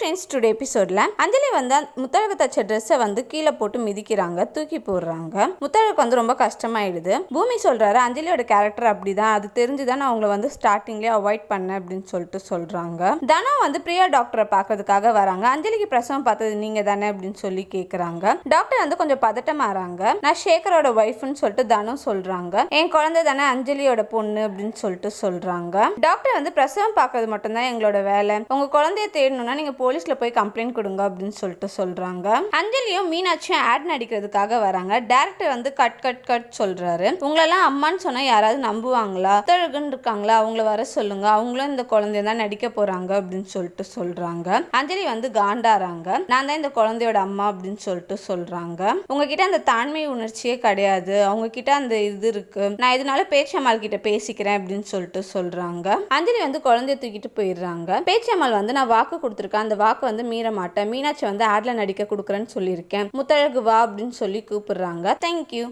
Friends today எபிசோடில் அஞ்சலி வந்து முத்தழகு தச்ச ட்ரெஸ்ஸை வந்து கீழே போட்டு மிதிக்கிறாங்க தூக்கி போடுறாங்க. முத்தழகுக்கு வந்து ரொம்ப கஷ்டமாயிடுது. பூமி சொல்கிறாரு அஞ்சலியோட கேரக்டர் அப்படிதான் அது தெரிஞ்சுதான் நான் அவங்கள வந்து ஸ்டார்டிங்லேயே அவாய்ட் பண்ணேன் அப்படின்னு சொல்லிட்டு சொல்கிறாங்க தனா வந்து பிரியா டாக்டரை பார்க்கறதுக்காக வராங்க. அஞ்சலிக்கு பிரசவம் பார்த்தது நீங்கள் தானே அப்படின்னு சொல்லி கேட்குறாங்க டாக்டர் வந்து கொஞ்சம் பதட்டமாகறாங்க நான் சேகரோட ஒய்ஃப்னு சொல்லிட்டு தனம் சொல்கிறாங்க என் குழந்தை தானே அஞ்சலியோட பொண்ணு அப்படின்னு சொல்லிட்டு சொல்கிறாங்க டாக்டர் வந்து பிரசவம் பார்க்கறது மட்டும்தான் எங்களோட வேலை. உங்கள் குழந்தைய தேடணும்னா நீங்கள் போலீஸ்ல போய் கம்ப்ளைண்ட் கொடுங்க அப்படின்னு சொல்லிட்டு சொல்றாங்க. அஞ்சலியும் மீனாட்சியும் ஆட் நடிக்கிறதுக்காக வராங்க. டேரக்டர் வந்து கட் கட் கட் சொல்றாரு. உங்களெல்லாம் அம்மான்னு சொன்னா யாராவது நம்புவாங்களா? புத்தழகுன்னு இருக்காங்களா? அவங்கள வர சொல்லுங்க. அவங்களும் இந்த குழந்தைய தான் நடிக்க போறாங்க அப்படின்னு சொல்லிட்டு சொல்றாங்க. அஞ்சலி வந்து காண்டாறாங்க. நான் தான் இந்த குழந்தையோட அம்மா அப்படின்னு சொல்லிட்டு சொல்றாங்க. உங்ககிட்ட அந்த தாண்மை உணர்ச்சியே கிடையாது. அவங்க கிட்ட அந்த இது இருக்கு. நான் இதனால பேச்சம்மாள் கிட்ட பேசிக்கிறேன் அப்படின்னு சொல்லிட்டு சொல்றாங்க. அஞ்சலி வந்து குழந்தைய தூக்கிட்டு போயிடுறாங்க. பேச்சம்மாள் வந்து நான் வாக்கு கொடுத்துருக்கேன். அந்த வாக்கு வந்து மீற மாட்டேன் மீனாட்சி வந்து ஆட்ல நடிக்க கொடுக்குறேன்னு சொல்லியிருக்கேன். முத்தழகு வா அப்படின்னு சொல்லி கூப்பிடுறாங்க. தேங்க்யூ